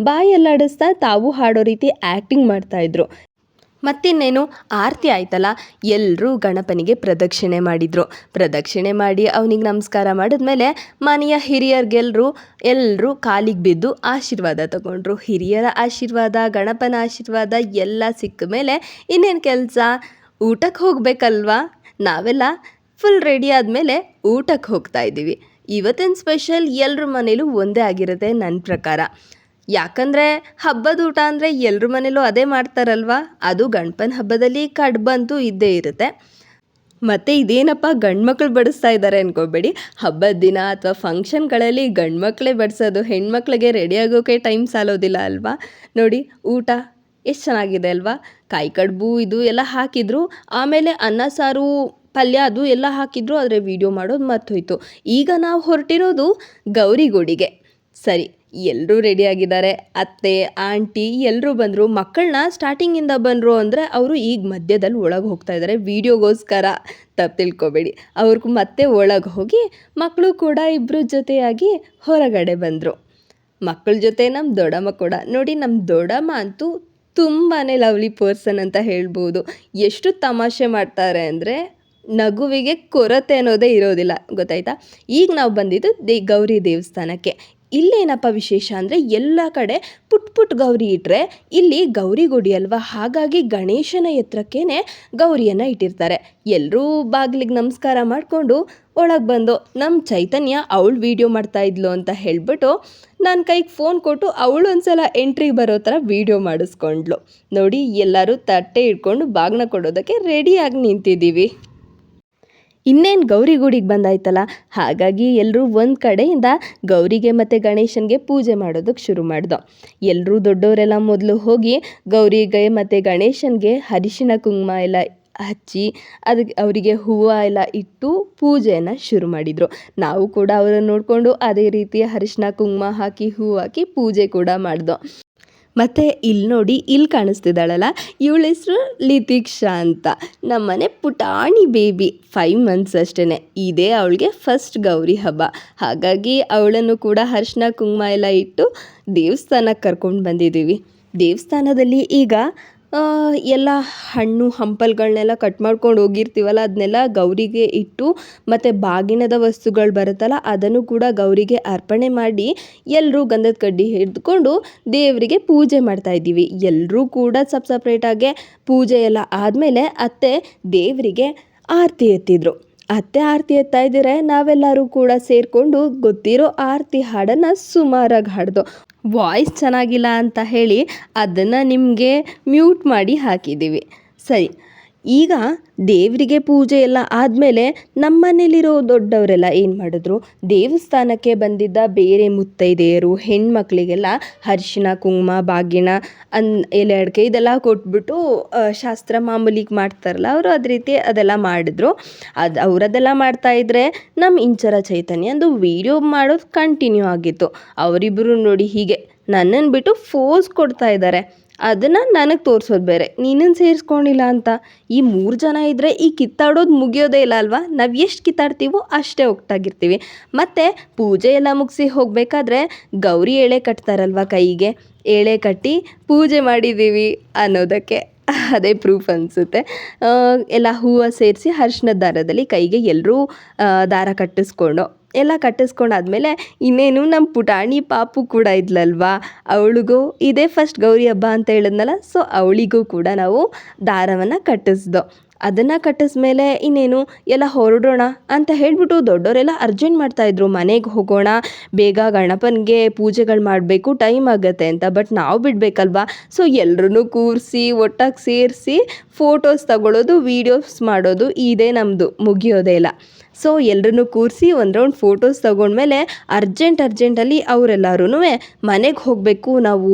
ಬಾಯಲ್ಲಾಡಿಸ್ತಾ ತಾವು ಹಾಡೋ ರೀತಿ ಆ್ಯಕ್ಟಿಂಗ್ ಮಾಡ್ತಾಯಿದ್ರು ಮತ್ತಿನ್ನೇನು, ಆರತಿ ಆಯ್ತಲ್ಲ ಎಲ್ಲರೂ ಗಣಪನಿಗೆ ಪ್ರದಕ್ಷಿಣೆ ಮಾಡಿದರು. ಪ್ರದಕ್ಷಿಣೆ ಮಾಡಿ ಅವನಿಗೆ ನಮಸ್ಕಾರ ಮಾಡಿದ್ಮೇಲೆ ಮನೆಯ ಹಿರಿಯರಿಗೆಲ್ಲರೂ ಎಲ್ಲರೂ ಕಾಲಿಗೆ ಬಿದ್ದು ಆಶೀರ್ವಾದ ತಗೊಂಡ್ರು. ಹಿರಿಯರ ಆಶೀರ್ವಾದ, ಗಣಪನ ಆಶೀರ್ವಾದ ಎಲ್ಲ ಸಿಕ್ಕ ಮೇಲೆ ಇನ್ನೇನು ಕೆಲಸ? ಊಟಕ್ಕೆ ಹೋಗಬೇಕಲ್ವಾ? ನಾವೆಲ್ಲ ಫುಲ್ ರೆಡಿ ಆದಮೇಲೆ ಊಟಕ್ಕೆ ಹೋಗ್ತಾ ಇದ್ದೀವಿ. ಇವತ್ತಿನ ಸ್ಪೆಷಲ್ ಎಲ್ಲರ ಮನೇಲೂ ಒಂದೇ ಆಗಿರುತ್ತೆ ನನ್ನ ಪ್ರಕಾರ. ಯಾಕಂದರೆ ಹಬ್ಬದ ಊಟ ಅಂದರೆ ಎಲ್ಲರ ಮನೇಲೂ ಅದೇ ಮಾಡ್ತಾರಲ್ವಾ? ಅದು ಗಣಪನ ಹಬ್ಬದಲ್ಲಿ ಕಡ್ಬಂತೂ ಇದ್ದೇ ಇರುತ್ತೆ. ಮತ್ತು ಇದೇನಪ್ಪ ಗಂಡ್ಮಕ್ಳು ಬಡಿಸ್ತಾ ಇದ್ದಾರೆ ಅನ್ಕೋಬೇಡಿ. ಹಬ್ಬದ ದಿನ ಅಥವಾ ಫಂಕ್ಷನ್ಗಳಲ್ಲಿ ಗಂಡ್ಮಕ್ಳೇ ಬಡಿಸೋದು ಹೆಣ್ಮಕ್ಳಿಗೆ ರೆಡಿ ಆಗೋಕೆ ಟೈಮ್ ಸಾಲೋದಿಲ್ಲ ಅಲ್ವಾ? ನೋಡಿ, ಊಟ ಎಷ್ಟು ಚೆನ್ನಾಗಿದೆ ಅಲ್ವಾ? ಕಾಯಿ ಕಡುಬು ಇದು ಎಲ್ಲ ಹಾಕಿದ್ರು, ಆಮೇಲೆ ಅನ್ನ, ಸಾರು, ಪಲ್ಯ ಅದು ಎಲ್ಲ ಹಾಕಿದ್ರು, ಆದರೆ ವಿಡಿಯೋ ಮಾಡೋದು ಮರ್ತೋಯ್ತು ಈಗ ನಾವು ಹೊರಟಿರೋದು ಗೌರಿಗುಡಿಗೆ. ಸರಿ ಎಲ್ಲರೂ ರೆಡಿಯಾಗಿದ್ದಾರೆ ಅತ್ತೆ, ಆಂಟಿ ಎಲ್ಲರೂ ಬಂದರು. ಮಕ್ಕಳನ್ನ ಸ್ಟಾರ್ಟಿಂಗಿಂದ ಬಂದರು ಅಂದರೆ ಅವರು ಈಗ ಮಧ್ಯದಲ್ಲಿ ಒಳಗೆ ಹೋಗ್ತಾ ಇದ್ದಾರೆ ವೀಡಿಯೋಗೋಸ್ಕರ ತಪ್ಪು ತಿಳ್ಕೊಬೇಡಿ. ಅವ್ರಿಗೂ ಮತ್ತೆ ಒಳಗೆ ಹೋಗಿ ಮಕ್ಕಳು ಕೂಡ ಇಬ್ಬರ ಜೊತೆಯಾಗಿ ಹೊರಗಡೆ ಬಂದರು. ಮಕ್ಕಳ ಜೊತೆ ನಮ್ಮ ದೊಡ್ಡಮ್ಮ ಕೂಡ. ನೋಡಿ ನಮ್ಮ ದೊಡ್ಡಮ್ಮ ಅಂತೂ ತುಂಬಾ ಲವ್ಲಿ ಪರ್ಸನ್ ಅಂತ ಹೇಳ್ಬೋದು. ಎಷ್ಟು ತಮಾಷೆ ಮಾಡ್ತಾರೆ ಅಂದರೆ ನಗುವಿಗೆ ಕೊರತೆ ಅನ್ನೋದೇ ಇರೋದಿಲ್ಲ. ಗೊತ್ತಾಯ್ತಾ? ಈಗ ನಾವು ಬಂದಿದ್ದು ದೇ ಗೌರಿ ದೇವಸ್ಥಾನಕ್ಕೆ. ಇಲ್ಲೇನಪ್ಪ ವಿಶೇಷ ಅಂದರೆ ಎಲ್ಲ ಕಡೆ ಪುಟ್ ಪುಟ್ ಗೌರಿ ಇಟ್ಟರೆ ಇಲ್ಲಿ ಗೌರಿ ಗುಡಿ ಅಲ್ವಾ? ಹಾಗಾಗಿ ಗಣೇಶನ ಎತ್ತರಕ್ಕೇ ಗೌರಿಯನ್ನು ಇಟ್ಟಿರ್ತಾರೆ. ಎಲ್ಲರೂ ಬಾಗಿಲಿಗೆ ನಮಸ್ಕಾರ ಮಾಡಿಕೊಂಡು ಒಳಗೆ ಬಂದು ನಮ್ಮ ಚೈತನ್ಯ ಅವಳು ವೀಡಿಯೋ ಮಾಡ್ತಾ ಇದ್ಲು ಅಂತ ಹೇಳ್ಬಿಟ್ಟು ನನ್ನ ಕೈಗೆ ಫೋನ್ ಕೊಟ್ಟು ಅವಳು ಒಂದ್ಸಲ ಎಂಟ್ರಿ ಬರೋ ಥರ ವೀಡಿಯೋ ಮಾಡಿಸ್ಕೊಂಡ್ಳು. ನೋಡಿ ಎಲ್ಲರೂ ತಟ್ಟೆ ಇಟ್ಕೊಂಡು ಬಾಗ್ನ ಕೊಡೋದಕ್ಕೆ ರೆಡಿಯಾಗಿ ನಿಂತಿದ್ದೀವಿ. ಇನ್ನೇನು ಗೌರಿ ಗುಡಿಗೆ ಬಂದಾಯ್ತಲ್ಲ? ಹಾಗಾಗಿ ಎಲ್ಲರೂ ಒಂದು ಕಡೆಯಿಂದ ಗೌರಿಗೆ ಮತ್ತು ಗಣೇಶನಿಗೆ ಪೂಜೆ ಮಾಡೋದಕ್ಕೆ ಶುರು ಮಾಡ್ದೋ. ಎಲ್ಲರೂ ದೊಡ್ಡವರೆಲ್ಲ ಮೊದಲು ಹೋಗಿ ಗೌರಿಗೆ ಮತ್ತು ಗಣೇಶನಿಗೆ ಅರಿಶಿಣ ಕುಂಕುಮ ಎಲ್ಲ ಹಚ್ಚಿ ಅದಕ್ಕೆ ಅವರಿಗೆ ಹೂವು ಎಲ್ಲ ಇಟ್ಟು ಪೂಜೆಯನ್ನು ಶುರು ಮಾಡಿದರು. ನಾವು ಕೂಡ ಅವರನ್ನು ನೋಡಿಕೊಂಡು ಅದೇ ರೀತಿ ಅರಿಶಿಣ ಕುಂಕುಮ ಹಾಕಿ ಹೂವು ಹಾಕಿ ಪೂಜೆ ಕೂಡ ಮಾಡ್ದೋ. ಮತ್ತು ಇಲ್ಲಿ ನೋಡಿ ಇಲ್ಲಿ ಕಾಣಿಸ್ತಿದ್ದಾಳಲ್ಲ? ಇವಳ ಹೆಸರು ಲಿತಿಕ್ಷಾ ಅಂತ. ನಮ್ಮನೆ ಪುಟಾಣಿ ಬೇಬಿ ಫೈವ್ ಮಂತ್ಸ್ ಅಷ್ಟೇ ಇದೇ ಅವಳಿಗೆ ಫಸ್ಟ್ ಗೌರಿ ಹಬ್ಬ. ಹಾಗಾಗಿ ಅವಳನ್ನು ಕೂಡ ಹರ್ಷನ ಕುಂಕುಮ ಎಲ್ಲ ಇಟ್ಟು ದೇವಸ್ಥಾನಕ್ಕೆ ಕರ್ಕೊಂಡು ಬಂದಿದ್ದೀವಿ. ದೇವಸ್ಥಾನದಲ್ಲಿ ಈಗ ಎಲ್ಲ ಹಣ್ಣು, ಹಂಪಲುಗಳ್ನೆಲ್ಲ ಕಟ್ ಮಾಡ್ಕೊಂಡು ಹೋಗಿರ್ತೀವಲ್ಲ ಅದನ್ನೆಲ್ಲ ಗೌರಿಗೆ ಇಟ್ಟು ಮತ್ತು ಬಾಗಿನದ ವಸ್ತುಗಳು ಬರುತ್ತಲ್ಲ, ಅದನ್ನು ಕೂಡ ಗೌರಿಗೆ ಅರ್ಪಣೆ ಮಾಡಿ ಎಲ್ಲರೂ ಗಂಧದ ಕಡ್ಡಿ ಹಿಡಿದುಕೊಂಡು ದೇವರಿಗೆ ಪೂಜೆ ಮಾಡ್ತಾ ಇದ್ದೀವಿ. ಎಲ್ಲರೂ ಕೂಡ ಸಪ್ ಸಪ್ರೇಟಾಗೆ ಪೂಜೆ ಎಲ್ಲ ಆದಮೇಲೆ ಅತ್ತೆ ದೇವರಿಗೆ ಆರತಿ ಎತ್ತಿದ್ರು. ಅತ್ತೆ ಆರತಿ ಎತ್ತಾ ಇದ್ದರೆ ನಾವೆಲ್ಲರೂ ಕೂಡ ಸೇರಿಕೊಂಡು ಗೊತ್ತಿರೋ ಆರತಿ ಹಾಡನ್ನು ಸುಮಾರಾಗಿ ಹಾಡ್ದು. ವಾಯ್ಸ್ ಚೆನ್ನಾಗಿಲ್ಲ ಅಂತ ಹೇಳಿ ಅದನ್ನು ನಿಮಗೆ ಮ್ಯೂಟ್ ಮಾಡಿ ಹಾಕಿದ್ದೀವಿ. ಸರಿ. ಈಗ ದೇವರಿಗೆ ಪೂಜೆ ಎಲ್ಲ ಆದಮೇಲೆ ನಮ್ಮ ಮನೇಲಿರೋ ದೊಡ್ಡವರೆಲ್ಲ ಏನು ಮಾಡಿದ್ರು? ದೇವಸ್ಥಾನಕ್ಕೆ ಬಂದಿದ್ದ ಬೇರೆ ಮುತ್ತೈದೆಯರು, ಹೆಣ್ಮಕ್ಳಿಗೆಲ್ಲ ಅರಿಶಿನ ಕುಂಕುಮ ಬಾಗಿನ ಅನ್, ಎಲೆ ಅಡಿಕೆ ಇದೆಲ್ಲ ಕೊಟ್ಬಿಟ್ಟು ಶಾಸ್ತ್ರ ಮಾಮೂಲಿಗೆ ಮಾಡ್ತಾರಲ್ಲ, ಅವರು ಅದೇ ರೀತಿ ಅದೆಲ್ಲ ಮಾಡಿದ್ರು. ಅದು ಅವರದೆಲ್ಲ ಮಾಡ್ತಾ ಇದ್ರೆ ನಮ್ಮ ಇಂಚರ ಚೈತನ್ಯ ಅಂದು ವೀಡಿಯೋ ಮಾಡೋದು ಕಂಟಿನ್ಯೂ ಆಗಿತ್ತು. ಅವರಿಬ್ಬರು ನೋಡಿ ಹೀಗೆ ನನ್ನನ್ನು ಬಿಟ್ಟು ಫೋಸ್ ಕೊಡ್ತಾ ಇದ್ದಾರೆ ಅದನ್ನು ನನಗೆ ತೋರಿಸೋದು ಬೇರೆ. ನೀನನ್ನು ಸೇರಿಸ್ಕೊಂಡಿಲ್ಲ ಅಂತ ಈ ಮೂರು ಜನ ಇದ್ದರೆ ಈ ಕಿತ್ತಾಡೋದು ಮುಗಿಯೋದೇ ಇಲ್ಲ ಅಲ್ವಾ? ನಾವು ಎಷ್ಟು ಕಿತ್ತಾಡ್ತೀವೋ ಅಷ್ಟೇ ಹೋಗ್ತಾಗಿರ್ತೀವಿ ಮತ್ತು ಪೂಜೆ ಎಲ್ಲ ಮುಗಿಸಿ ಹೋಗಬೇಕಾದ್ರೆ ಗೌರಿ ಎಳೆ ಕಟ್ತಾರಲ್ವ ಕೈಗೆ? ಎಳೆ ಕಟ್ಟಿ ಪೂಜೆ ಮಾಡಿದ್ದೀವಿ ಅನ್ನೋದಕ್ಕೆ. ಅದೇ ಪ್ರೂಫ್ ಅನಿಸುತ್ತೆ. ಎಲ್ಲ ಹೂವು ಸೇರಿಸಿ ಹರ್ಷನ ದಾರದಲ್ಲಿ ಕೈಗೆ ಎಲ್ಲರೂ ದಾರ ಕಟ್ಟಿಸ್ಕೊಂಡು, ಎಲ್ಲ ಕಟ್ಟಿಸ್ಕೊಂಡಾದ್ಮೇಲೆ ಇನ್ನೇನು ನಮ್ಮ ಪುಟಾಣಿ ಪಾಪು ಕೂಡ ಇದ್ಲಲ್ವಾ, ಅವಳಿಗೂ ಇದೇ ಫಸ್ಟ್ ಗೌರಿ ಹಬ್ಬ ಅಂತ ಹೇಳಿದ್ನಲ್ಲ ಸೊ ಅವಳಿಗೂ ಕೂಡ ನಾವು ದಾರವನ್ನು ಕಟ್ಟಿಸ್ದೋ. ಅದನ್ನು ಕಟ್ಟಿಸ್ಮೇಲೆ ಇನ್ನೇನು, ಎಲ್ಲ ಹೊರಡೋಣ ಅಂತ ಹೇಳಿಬಿಟ್ಟು ದೊಡ್ಡವರೆಲ್ಲ ಅರ್ಜೆಂಟ್ ಮಾಡ್ತಾಯಿದ್ರು ಮನೆಗೆ ಹೋಗೋಣ, ಬೇಗ ಗಣಪನಿಗೆ ಪೂಜೆಗಳು ಮಾಡಬೇಕು, ಟೈಮ್ ಆಗುತ್ತೆ ಅಂತ. ಬಟ್ ನಾವು ಬಿಡಬೇಕಲ್ವಾ? ಸೊ ಎಲ್ಲರೂ ಕೂರಿಸಿ, ಒಟ್ಟಾಗಿ ಸೇರಿಸಿ ಫೋಟೋಸ್ ತಗೊಳ್ಳೋದು ವೀಡಿಯೋಸ್ ಮಾಡೋದು, ಇದೇ ನಮ್ಮದು ಮುಗಿಯೋದೇ ಇಲ್ಲ. ಸೊ ಎಲ್ಲರನ್ನೂ ಕೂರಿಸಿ ಒಂದು ರೌಂಡ್ ಫೋಟೋಸ್ ತಗೊಂಡ್ಮೇಲೆ ಅರ್ಜೆಂಟ್ ಅರ್ಜೆಂಟಲ್ಲಿ ಅವರೆಲ್ಲರೂ ಮನೆಗೆ ಹೋಗಬೇಕು, ನಾವು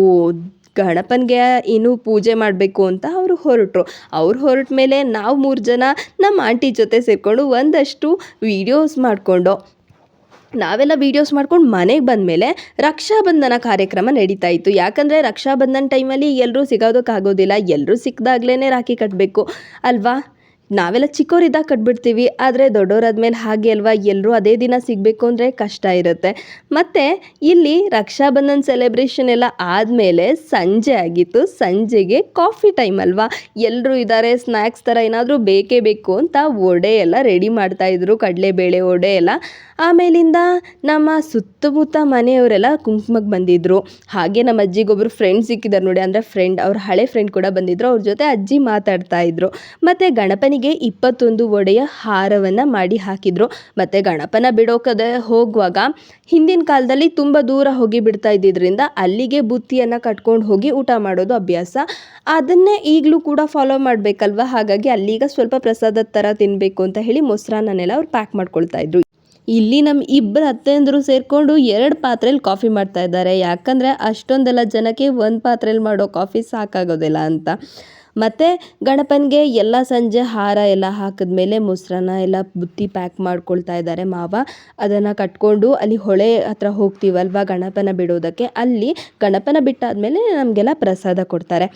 ಗಣಪನಿಗೆ ಇನ್ನೂ ಪೂಜೆ ಮಾಡಬೇಕು ಅಂತ ಅವರು ಹೊರಟರು. ಅವ್ರು ಹೊರಟ ಮೇಲೆ ನಾವು ಮೂರು ಜನ ನಮ್ಮ ಆಂಟಿ ಜೊತೆ ಸೇರಿಕೊಂಡು ಒಂದಷ್ಟು ವೀಡಿಯೋಸ್ ಮಾಡಿಕೊಂಡು, ನಾವೆಲ್ಲ ವೀಡಿಯೋಸ್ ಮಾಡ್ಕೊಂಡು ಮನೆಗೆ ಬಂದಮೇಲೆ ರಕ್ಷಾಬಂಧನ ಕಾರ್ಯಕ್ರಮ ನಡೀತಾ ಇತ್ತು. ಯಾಕಂದರೆ ರಕ್ಷಾಬಂಧನ ಟೈಮಲ್ಲಿ ಎಲ್ಲರೂ ಸಿಗೋದಕ್ಕಾಗೋದಿಲ್ಲ. ಎಲ್ಲರೂ ಸಿಕ್ಕಿದಾಗ್ಲೇ ರಾಖಿ ಕಟ್ಟಬೇಕು ಅಲ್ವಾ? ನಾವೆಲ್ಲ ಚಿಕ್ಕವರಿದ್ದಾಗ ಕಟ್ಬಿಡ್ತೀವಿ, ಆದರೆ ದೊಡ್ಡವರಾದ್ಮೇಲೆ ಹಾಗೆ ಅಲ್ವಾ ಎಲ್ಲರೂ ಅದೇ ದಿನ ಸಿಗಬೇಕು ಅಂದರೆ ಕಷ್ಟ ಇರುತ್ತೆ. ಮತ್ತು ಇಲ್ಲಿ ರಕ್ಷಾಬಂಧನ್ ಸೆಲೆಬ್ರೇಷನ್ ಎಲ್ಲ ಆದಮೇಲೆ ಸಂಜೆ ಆಗಿತ್ತು, ಸಂಜೆಗೆ ಕಾಫಿ ಟೈಮ್ ಅಲ್ವಾ? ಎಲ್ಲರೂ ಇದ್ದಾರೆ ಸ್ನ್ಯಾಕ್ಸ್ ಥರ ಏನಾದರೂ ಬೇಕೇ ಬೇಕು ಅಂತ ವಡೆ ಎಲ್ಲ ರೆಡಿ ಮಾಡ್ತಾಯಿದ್ರು ಕಡಲೆಬೇಳೆ ವಡೆ ಎಲ್ಲ. ಆಮೇಲಿಂದ ನಮ್ಮ ಸುತ್ತಮುತ್ತ ಮನೆಯವರೆಲ್ಲ ಕುಂಕುಮಕ್ಕೆ ಬಂದಿದ್ದರು ಹಾಗೆ ನಮ್ಮ ಅಜ್ಜಿಗೊಬ್ಬರು ಫ್ರೆಂಡ್ ಸಿಕ್ಕಿದ್ದಾರೆ ನೋಡಿ, ಅಂದರೆ ಫ್ರೆಂಡ್ ಅವ್ರ ಹಳೆ ಫ್ರೆಂಡ್ ಕೂಡ ಬಂದಿದ್ದರು ಅವ್ರ ಜೊತೆ ಅಜ್ಜಿ ಮಾತಾಡ್ತಾ ಇದ್ರು. ಮತ್ತು ಗಣಪನಿಗೆ ಇಪ್ಪತ್ತೊಂದು ಒಡೆಯ ಹಾರವನ್ನು ಮಾಡಿ ಹಾಕಿದರು. ಮತ್ತು ಗಣಪನ ಬಿಡೋಕದೆ ಹೋಗುವಾಗ ಹಿಂದಿನ ಕಾಲದಲ್ಲಿ ತುಂಬ ದೂರ ಹೋಗಿ ಬಿಡ್ತಾ ಇದ್ದಿದ್ದರಿಂದ ಅಲ್ಲಿಗೆ ಬುತ್ತಿಯನ್ನು ಕಟ್ಕೊಂಡು ಹೋಗಿ ಊಟ ಮಾಡೋದು ಅಭ್ಯಾಸ. ಅದನ್ನೇ ಈಗಲೂ ಕೂಡ ಫಾಲೋ ಮಾಡಬೇಕಲ್ವ? ಹಾಗಾಗಿ ಅಲ್ಲಿಗ ಸ್ವಲ್ಪ ಪ್ರಸಾದದ ಥರ ತಿನ್ನಬೇಕು ಅಂತ ಹೇಳಿ ಮೊಸರನ್ನೆಲ್ಲ ಅವ್ರು ಪ್ಯಾಕ್ ಮಾಡ್ಕೊಳ್ತಾ ಇದ್ರು. ಇಲ್ಲಿ ನಮ್ಮ ಇಬ್ಬರು ಅತ್ತೆಯಂದರು ಸೇರಿಕೊಂಡು ಎರಡು ಪಾತ್ರೆಯಲ್ಲಿ ಕಾಫಿ ಮಾಡ್ತಾ ಇದ್ದಾರೆ. ಯಾಕಂದರೆ ಅಷ್ಟೊಂದೆಲ್ಲ ಜನಕ್ಕೆ ಒಂದು ಪಾತ್ರೆಯಲ್ಲಿ ಮಾಡೋ ಕಾಫಿ ಸಾಕಾಗೋದಿಲ್ಲ ಅಂತ. ಮತ್ತು ಗಣಪನಿಗೆ ಎಲ್ಲ ಸಂಜೆ ಹಾರ ಎಲ್ಲ ಹಾಕಿದ್ಮೇಲೆ ಮೊಸರನ್ನ ಎಲ್ಲ ಬುತ್ತಿ ಪ್ಯಾಕ್ ಮಾಡ್ಕೊಳ್ತಾ ಇದ್ದಾರೆ ಮಾವ. ಅದನ್ನು ಕಟ್ಕೊಂಡು ಅಲ್ಲಿ ಹೊಳೆ ಹತ್ರ ಹೋಗ್ತೀವಲ್ವ ಗಣಪನ ಬಿಡೋದಕ್ಕೆ? ಅಲ್ಲಿ ಗಣಪನ ಬಿಟ್ಟಾದಮೇಲೆ ನಮಗೆಲ್ಲ ಪ್ರಸಾದ ಕೊಡ್ತಾರೆ.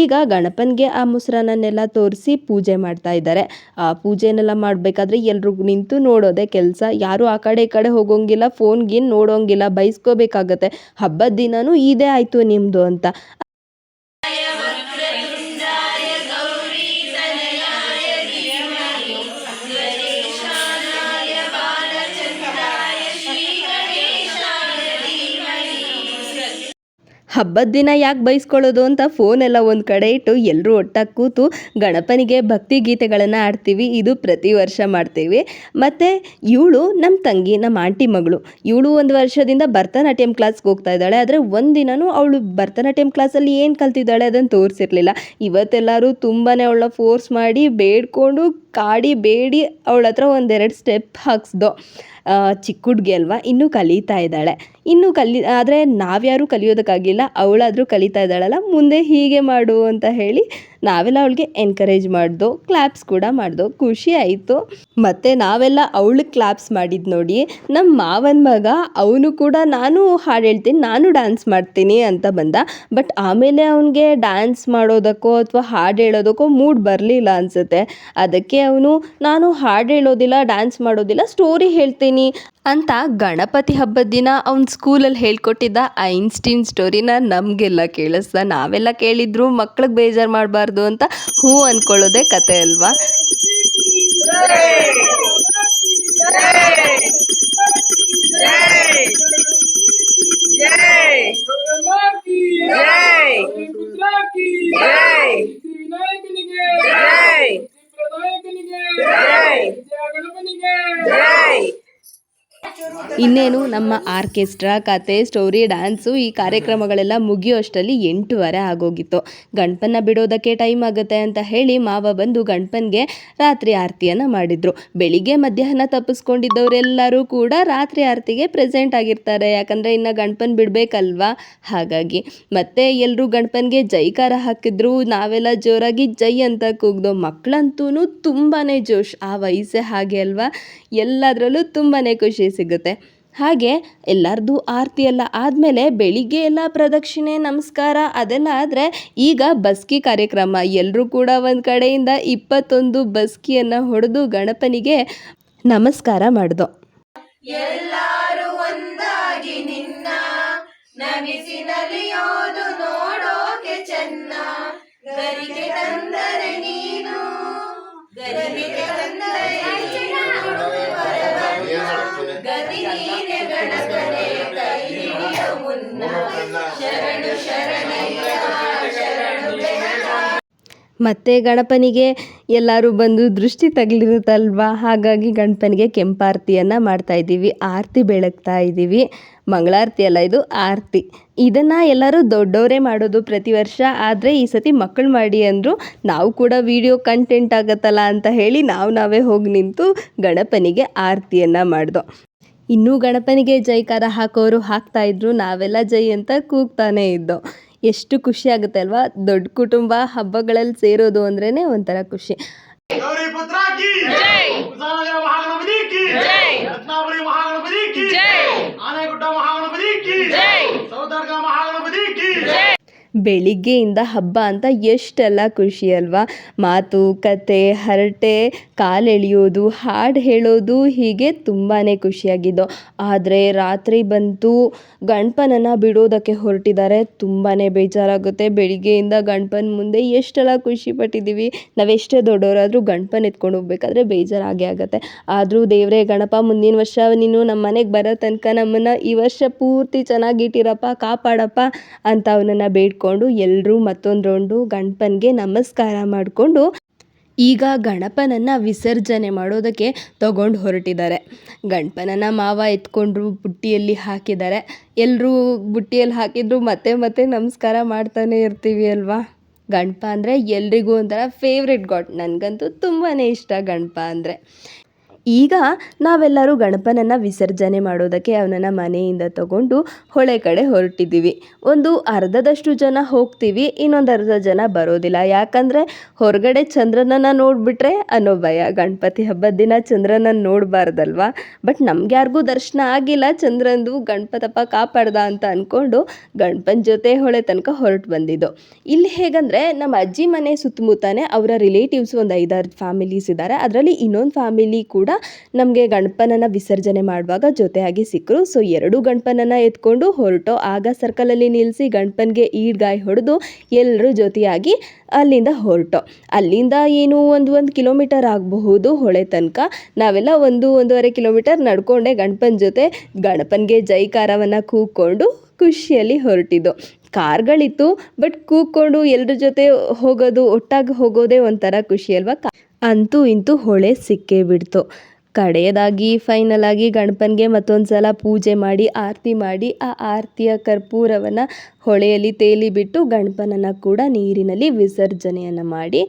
ಈಗ ಗಣಪನಿಗೆ ಆ ಮೊಸರನ್ನೆಲ್ಲ ತೋರಿಸಿ ಪೂಜೆ ಮಾಡ್ತಾ ಇದ್ದಾರೆ. ಆ ಪೂಜೆನೆಲ್ಲ ಮಾಡಬೇಕಾದ್ರೆ ಎಲ್ರಿಗೂ ನಿಂತು ನೋಡೋದೇ ಕೆಲಸ. ಯಾರು ಆ ಕಡೆ ಈ ಕಡೆ ಹೋಗೋಂಗಿಲ್ಲ ಫೋನ್ ಗೀನ್ ನೋಡೋಂಗಿಲ್ಲ, ಬೈಸ್ಕೋಬೇಕಾಗತ್ತೆ. ಹಬ್ಬದ ದಿನವೂ ಇದೇ ಆಯಿತು ನಿಮ್ಮದು ಅಂತ. ಹಬ್ಬದ ದಿನ ಯಾಕೆ ಬೈಸ್ಕೊಳ್ಳೋದು ಅಂತ ಫೋನೆಲ್ಲ ಒಂದು ಕಡೆ ಇಟ್ಟು ಎಲ್ಲರೂ ಒಟ್ಟಾಗಿ ಕೂತು ಗಣಪನಿಗೆ ಭಕ್ತಿ ಗೀತೆಗಳನ್ನು ಆಡ್ತೀವಿ ಇದು ಪ್ರತಿ ವರ್ಷ ಮಾಡ್ತೀವಿ. ಮತ್ತು ಇವಳು ನಮ್ಮ ತಂಗಿ ನಮ್ಮ ಆಂಟಿ ಮಗಳು. ಇವಳು ಒಂದು ವರ್ಷದಿಂದ ಭರತನಾಟ್ಯಂ ಕ್ಲಾಸ್ಗೆ ಹೋಗ್ತಾ ಇದ್ದಾಳೆ. ಆದರೆ ಒಂದಿನನೂ ಅವಳು ಭರತನಾಟ್ಯಂ ಕ್ಲಾಸಲ್ಲಿ ಏನು ಕಲ್ತಿದ್ದಾಳೆ ಅದನ್ನು ತೋರಿಸಿರಲಿಲ್ಲ. ಇವತ್ತೆಲ್ಲರೂ ತುಂಬಾ ಅವಳ ಫೋರ್ಸ್ ಮಾಡಿ ಬೇಡ್ಕೊಂಡು ಕಾಡಿ ಬೇಡಿ ಅವಳ ಹತ್ರ ಒಂದೆರಡು ಸ್ಟೆಪ್ ಹಾಕ್ಸ್ದು. ಚಿಕ್ಕ ಹುಡ್ಗಿ ಅಲ್ವಾ, ಇನ್ನೂ ಕಲಿತಾ ಇದ್ದಾಳೆ. ಇನ್ನೂ ಕಲಿ, ಆದರೆ ನಾವ್ಯಾರೂ ಕಲಿಯೋದಕ್ಕಾಗಿಲ್ಲ, ಅವಳಾದರೂ ಕಲಿತಾ ಇದ್ದಾಳಲ್ಲ, ಮುಂದೆ ಹೀಗೆ ಮಾಡು ಅಂತ ಹೇಳಿ ನಾವೆಲ್ಲ ಅವಳಿಗೆ ಎನ್ಕರೇಜ್ ಮಾಡ್ದೋ ಕ್ಲಾಪ್ಸ್ ಕೂಡ ಮಾಡ್ದೋ, ಖುಷಿ ಆಯಿತು. ಮತ್ತು ನಾವೆಲ್ಲ ಅವಳಿಗೆ ಕ್ಲಾಪ್ಸ್ ಮಾಡಿದ್ದು ನೋಡಿ ನಮ್ಮ ಮಾವನ ಮಗ, ಅವನು ಕೂಡ ನಾನು ಹಾಡು ಹೇಳ್ತೀನಿ, ನಾನು ಡ್ಯಾನ್ಸ್ ಮಾಡ್ತೀನಿ ಅಂತ ಬಂದ. ಬಟ್ ಆಮೇಲೆ ಅವನಿಗೆ ಡ್ಯಾನ್ಸ್ ಮಾಡೋದಕ್ಕೋ ಅಥವಾ ಹಾಡು ಹೇಳೋದಕ್ಕೋ ಮೂಡ್ ಬರಲಿಲ್ಲ ಅನಿಸುತ್ತೆ. ಅದಕ್ಕೆ ಅವನು, ನಾನು ಹಾಡು ಹೇಳೋದಿಲ್ಲ ಡ್ಯಾನ್ಸ್ ಮಾಡೋದಿಲ್ಲ ಸ್ಟೋರಿ ಹೇಳ್ತೀನಿ. ಅಂತ ಗಣಪತಿ ಹಬ್ಬದ ದಿನ ಅವ್ನ ಸ್ಕೂಲಲ್ಲಿ ಹೇಳ್ಕೊಟ್ಟಿದ್ದ ಐನ್ಸ್ಟೀನ್ ಸ್ಟೋರಿನ ನಮಗೆಲ್ಲ ಕೇಳಿಸ್ದ. ನಾವೆಲ್ಲ ಕೇಳಿದ್ರು ಮಕ್ಳಿಗೆ ಬೇಜಾರು ಮಾಡಬಾರ್ದು ಅಂತ ಹೂ ಅಂದ್ಕೊಳ್ಳೋದೇ ಕತೆ ಅಲ್ವಾ? ಇನ್ನೇನು, ನಮ್ಮ ಆರ್ಕೆಸ್ಟ್ರಾ ಕತೆ, ಸ್ಟೋರಿ, ಡ್ಯಾನ್ಸು ಈ ಕಾರ್ಯಕ್ರಮಗಳೆಲ್ಲ ಮುಗಿಯೋಷ್ಟರಲ್ಲಿ ಎಂಟೂವರೆ ಆಗೋಗಿತ್ತು. ಗಣಪನ್ನ ಬಿಡೋದಕ್ಕೆ ಟೈಮ್ ಆಗುತ್ತೆ ಅಂತ ಹೇಳಿ ಮಾವ ಬಂದು ಗಣಪನಿಗೆ ರಾತ್ರಿ ಆರತಿಯನ್ನು ಮಾಡಿದರು. ಬೆಳಿಗ್ಗೆ ಮಧ್ಯಾಹ್ನ ತಪ್ಪಿಸ್ಕೊಂಡಿದ್ದವರೆಲ್ಲರೂ ಕೂಡ ರಾತ್ರಿ ಆರತಿಗೆ ಪ್ರೆಸೆಂಟ್ ಆಗಿರ್ತಾರೆ. ಯಾಕಂದರೆ ಇನ್ನು ಗಣಪನ ಬಿಡಬೇಕಲ್ವಾ? ಹಾಗಾಗಿ. ಮತ್ತೆ ಎಲ್ಲರೂ ಗಣಪನಿಗೆ ಜೈಕಾರ ಹಾಕಿದ್ರು. ನಾವೆಲ್ಲ ಜೋರಾಗಿ ಜೈ ಅಂತ ಕೂಗ್ದು. ಮಕ್ಕಳಂತೂ ತುಂಬಾ ಜೋಶ್. ಆ ವಯಸ್ಸೇ ಹಾಗೆ ಅಲ್ವಾ? ಎಲ್ಲದರಲ್ಲೂ ತುಂಬಾ ಖುಷಿ. ಸಿಗುತ್ತೆ. ಹಾಗೆ ಎಲ್ಲರದು ಆರತಿ ಎಲ್ಲ ಆದಮೇಲೆ ಬೆಳಿಗ್ಗೆ ಎಲ್ಲ ಪ್ರದಕ್ಷಿಣೆ, ನಮಸ್ಕಾರ ಅದೆಲ್ಲ ಆದರೆ ಈಗ ಬಸ್ಕಿ ಕಾರ್ಯಕ್ರಮ. ಎಲ್ಲರೂ ಕೂಡ ಒಂದು ಕಡೆಯಿಂದ ಇಪ್ಪತ್ತೊಂದು ಬಸ್ಕಿಯನ್ನು ಹೊಡೆದು ಗಣಪನಿಗೆ ನಮಸ್ಕಾರ ಮಾಡ್ದೋ. ಮತ್ತು ಗಣಪನಿಗೆ ಎಲ್ಲರೂ ಬಂದು ದೃಷ್ಟಿ ತಗಲಿರುತ್ತಲ್ವಾ? ಹಾಗಾಗಿ ಗಣಪನಿಗೆ ಕೆಂಪಾರತಿಯನ್ನು ಮಾಡ್ತಾ ಇದ್ದೀವಿ, ಆರತಿ ಬೆಳಗ್ತಾ ಇದ್ದೀವಿ. ಮಂಗಳಾರತಿ ಅಲ್ಲ ಇದು ಆರತಿ. ಇದನ್ನು ಎಲ್ಲರೂ ದೊಡ್ಡವರೇ ಮಾಡೋದು ಪ್ರತಿ ವರ್ಷ, ಆದರೆ ಈ ಸತಿ ಮಕ್ಕಳು ಮಾಡಿ ಅಂದರು ನಾವು ಕೂಡ ವಿಡಿಯೋ ಕಂಟೆಂಟ್ ಆಗತ್ತಲ್ಲ ಅಂತ ಹೇಳಿ ನಾವು ನಾವೇ ಹೋಗಿ ನಿಂತು ಗಣಪನಿಗೆ ಆರತಿಯನ್ನು ಮಾಡ್ದೋ. ಇನ್ನೂ ಗಣಪನಿಗೆ ಜೈಕಾರ ಹಾಕೋರು ಹಾಕ್ತಾ ಇದ್ರು ನಾವೆಲ್ಲ ಜೈ ಅಂತ ಕೂಗ್ತಾನೆ ಇದ್ದೋ. ಎಷ್ಟು ಖುಷಿ ಆಗುತ್ತೆ ಅಲ್ವಾ? ದೊಡ್ಡ ಕುಟುಂಬ ಹಬ್ಬಗಳಲ್ಲಿ ಸೇರೋದು ಅಂದ್ರೇನೆ ಒಂಥರ ಖುಷಿ. ಮಹಾಗಣಪತಿ ಕಿ ಜೈ ರತ್ನಾಪುರಿ ಮಹಾಗಣಪತಿ ಕಿ ಜೈ ಆನೆಗುಡ್ಡ ಮಹಾಗಣಪತಿ ಕಿ ಜೈ ಸೌದರ್ಗ ಮಹಾಗಣಪತಿ ಕಿ ಜೈ ಬೆಳಿಗ್ಗೆಯಿಂದ ಹಬ್ಬ ಅಂತ ಎಷ್ಟೆಲ್ಲ ಖುಷಿ ಅಲ್ವಾ? ಮಾತು, ಕತೆ, ಹರಟೆ ಕಾಲೆಳೆಯೋದು ಹಾಡು ಹೇಳೋದು ಹೀಗೆ ತುಂಬಾ ಖುಷಿಯಾಗಿದ್ದು. ಆದರೆ ರಾತ್ರಿ ಬಂತು ಗಣಪನನ್ನು ಬಿಡೋದಕ್ಕೆ ಹೊರಟಿದ್ದಾರೆ ತುಂಬಾ ಬೇಜಾರಾಗುತ್ತೆ. ಬೆಳಿಗ್ಗೆಯಿಂದ ಗಣಪನ ಮುಂದೆ ಎಷ್ಟೆಲ್ಲ ಖುಷಿ ಪಟ್ಟಿದ್ದೀವಿ. ನಾವೆಷ್ಟೇ ದೊಡ್ಡವರಾದರೂ ಗಣಪನ ಎತ್ಕೊಂಡು ಹೋಗ್ಬೇಕಾದ್ರೆ ಬೇಜಾರಾಗೇ ಆಗುತ್ತೆ. ಆದರೂ ದೇವರೇ, ಗಣಪ, ಮುಂದಿನ ವರ್ಷ ನೀನು ನಮ್ಮ ಮನೆಗೆ ಬರೋ ತನಕ ನಮ್ಮನ್ನು ಈ ವರ್ಷ ಪೂರ್ತಿ ಚೆನ್ನಾಗಿಟ್ಟಿರಪ್ಪ, ಕಾಪಾಡಪ್ಪ ಅಂತ ಅವನನ್ನು ಬೇಡ್ಕೊಂಡು ಎಲ್ಲರೂ ಮತ್ತೊಂದು ರೌಂಡು ಗಣಪನಿಗೆ ನಮಸ್ಕಾರ ಮಾಡಿಕೊಂಡು ಈಗ ಗಣಪನನ್ನು ವಿಸರ್ಜನೆ ಮಾಡೋದಕ್ಕೆ ತಗೊಂಡು ಹೊರಟಿದ್ದಾರೆ. ಗಣಪನನ್ನು ಮಾವ ಎತ್ಕೊಂಡ್ರು, ಬುಟ್ಟಿಯಲ್ಲಿ ಹಾಕಿದ್ದಾರೆ. ಎಲ್ಲರೂ ಬುಟ್ಟಿಯಲ್ಲಿ ಹಾಕಿದ್ರು ಮತ್ತೆ ಮತ್ತೆ ನಮಸ್ಕಾರ ಮಾಡ್ತಾನೆ ಇರ್ತೀವಿ ಅಲ್ವಾ? ಗಣಪ ಅಂದರೆ ಎಲ್ರಿಗೂ ಒಂಥರ ಫೇವ್ರೆಟ್ ಗಾಡ್ ನನಗಂತೂ ತುಂಬಾ ಇಷ್ಟ ಗಣಪ ಅಂದರೆ. ಈಗ ನಾವೆಲ್ಲರೂ ಗಣಪನನ್ನು ವಿಸರ್ಜನೆ ಮಾಡೋದಕ್ಕೆ ಅವನನ್ನು ಮನೆಯಿಂದ ತಗೊಂಡು ಹೊಳೆ ಕಡೆ ಹೊರಟಿದ್ದೀವಿ. ಒಂದು ಅರ್ಧದಷ್ಟು ಜನ ಹೋಗ್ತೀವಿ, ಇನ್ನೊಂದು ಅರ್ಧ ಜನ ಬರೋದಿಲ್ಲ. ಯಾಕಂದರೆ ಹೊರಗಡೆ ಚಂದ್ರನನ್ನು ನೋಡಿಬಿಟ್ರೆ ಅನ್ನೋ ಭಯ. ಗಣಪತಿ ಹಬ್ಬದ ದಿನ ಚಂದ್ರನನ್ನು ನೋಡಬಾರ್ದಲ್ವಾ? ಬಟ್ ನಮ್ಗೆ ಯಾರಿಗೂ ದರ್ಶನ ಆಗಿಲ್ಲ. ಚಂದ್ರಂದು ಗಣಪತಪ್ಪ ಕಾಪಾಡ್ದ ಅಂತ ಅಂದ್ಕೊಂಡು ಗಣಪನ ಜೊತೆ ಹೊಳೆ ತನಕ ಹೊರಟು ಬಂದಿದ್ದು. ಇಲ್ಲಿ ಹೇಗಂದರೆ ನಮ್ಮ ಅಜ್ಜಿ ಮನೆ ಸುತ್ತಮುತ್ತನೇ, ಅವರ ರಿಲೇಟಿವ್ಸ್ ಒಂದು ಐದಾರು ಫ್ಯಾಮಿಲೀಸ್ ಇದ್ದಾರೆ ಅದರಲ್ಲಿ ಇನ್ನೊಂದು ಫ್ಯಾಮಿಲಿ ಕೂಡ ನಮಗೆ ಗಣಪನನ್ನು ವಿಸರ್ಜನೆ ಮಾಡುವಾಗ ಜೊತೆಯಾಗಿ ಸಿಕ್ಕರು. ಸೊ ಎರಡು ಗಣಪನನ್ನು ಎತ್ಕೊಂಡು ಹೊರಟು ಆಗ ಸರ್ಕಲಲ್ಲಿ ನಿಲ್ಲಿಸಿ ಗಣಪನಿಗೆ ಈಡ್ಗಾಯಿ ಹೊಡೆದು ಎಲ್ಲರೂ ಜೊತೆಯಾಗಿ ಅಲ್ಲಿಂದ ಹೊರಟು. ಅಲ್ಲಿಂದ ಏನು ಒಂದು ಒಂದು ಕಿಲೋಮೀಟರ್ ಆಗಬಹುದು ಹೊಳೆ ತನಕ. ನಾವೆಲ್ಲ ಒಂದು ಒಂದೂವರೆ ಕಿಲೋಮೀಟರ್ ನಡ್ಕೊಂಡೆ ಗಣಪನ ಜೊತೆ ಗಣಪನಿಗೆ ಜೈಕಾರವನ್ನು ಕೂಗ್ಕೊಂಡು ಖುಷಿಯಲ್ಲಿ ಹೊರಟಿದ್ದು. ಕಾರ್ಗಳಿತ್ತು ಬಟ್ ಕೂಗ್ಕೊಂಡು ಎಲ್ಲರ ಜೊತೆ ಹೋಗೋದು, ಒಟ್ಟಾಗಿ ಹೋಗೋದೇ ಒಂಥರ ಖುಷಿ ಅಲ್ವಾ? ಅಂತೂ ಇಂತೂ ಹೊಳೆ ಸಿಕ್ಕೇ ಬಿಡ್ತು. ಕಡೆಯದಾಗಿ ಫೈನಲ್ ಆಗಿ ಗಣಪನಿಗೆ ಮತ್ತೊಂದು ಸಲ ಪೂಜೆ ಮಾಡಿ, ಆರತಿ ಮಾಡಿ, ಆ ಆರತಿಯ ಕರ್ಪೂರವನ್ನು ಹೊಳೆಯಲ್ಲಿ ತೇಲಿ ಬಿಟ್ಟು ಗಣಪನನ್ನು ಕೂಡ ನೀರಿನಲ್ಲಿ ವಿಸರ್ಜನೆಯನ್ನು ಮಾಡಿ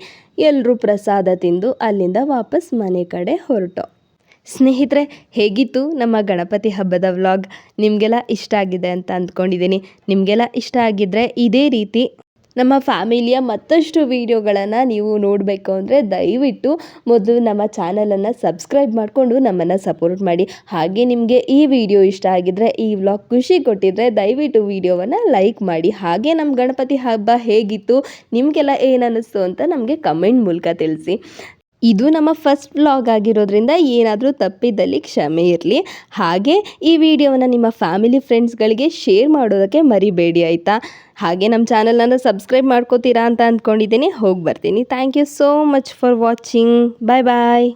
ಎಲ್ಲರೂ ಪ್ರಸಾದ ತಿಂದು ಅಲ್ಲಿಂದ ವಾಪಸ್ ಮನೆ ಕಡೆ ಹೊರಟು. ಸ್ನೇಹಿತರೆ, ಹೇಗಿತ್ತು ನಮ್ಮ ಗಣಪತಿ ಹಬ್ಬದ ವ್ಲಾಗ್? ನಿಮಗೆಲ್ಲ ಇಷ್ಟ ಆಗಿದೆ ಅಂತ ಅಂದ್ಕೊಂಡಿದ್ದೀನಿ. ನಿಮಗೆಲ್ಲ ಇಷ್ಟ ಆಗಿದ್ದರೆ ಇದೇ ರೀತಿ ನಮ್ಮ ಫ್ಯಾಮಿಲಿಯ ಮತ್ತಷ್ಟು ವೀಡಿಯೋಗಳನ್ನು ನೀವು ನೋಡಬೇಕು ಅಂದರೆ ದಯವಿಟ್ಟು ಮೊದಲು ನಮ್ಮ ಚಾನಲನ್ನು ಸಬ್ಸ್ಕ್ರೈಬ್ ಮಾಡಿಕೊಂಡು ನಮ್ಮನ್ನು ಸಪೋರ್ಟ್ ಮಾಡಿ. ಹಾಗೆ ನಿಮಗೆ ಈ ವಿಡಿಯೋ ಇಷ್ಟ ಆಗಿದ್ದರೆ ಈ ವ್ಲಾಗ್ ಖುಷಿ ಕೊಟ್ಟಿದ್ದರೆ ದಯವಿಟ್ಟು ವಿಡಿಯೋವನ್ನು ಲೈಕ್ ಮಾಡಿ. ಹಾಗೆ ನಮ್ಮ ಗಣಪತಿ ಹಬ್ಬ ಹೇಗಿತ್ತು, ನಿಮಗೆಲ್ಲ ಏನು ಅನ್ನಿಸ್ತು ಅಂತ ನಮಗೆ ಕಮೆಂಟ್ ಮೂಲಕ ತಿಳಿಸಿ. ಇದು ನಮ್ಮ ಫಸ್ಟ್ ವ್ಲಾಗ್ ಆಗಿರೋದ್ರಿಂದ ಏನಾದರೂ ತಪ್ಪಿದ್ದಲ್ಲಿ ಕ್ಷಮೆ ಇರಲಿ. ಹಾಗೆ ಈ ವಿಡಿಯೋವನ್ನು ನಿಮ್ಮ ಫ್ಯಾಮಿಲಿ ಫ್ರೆಂಡ್ಸ್ಗಳಿಗೆ ಶೇರ್ ಮಾಡೋದಕ್ಕೆ ಮರಿಬೇಡಿ ಆಯಿತಾ? ಹಾಗೆ ನಮ್ಮ ಚಾನಲನ್ನು ಸಬ್ಸ್ಕ್ರೈಬ್ ಮಾಡ್ಕೋತೀರಾ ಅಂತ ಅಂದ್ಕೊಂಡಿದ್ದೀನಿ. ಹೋಗಿ ಬರ್ತೀನಿ. Thank you so much for watching bye bye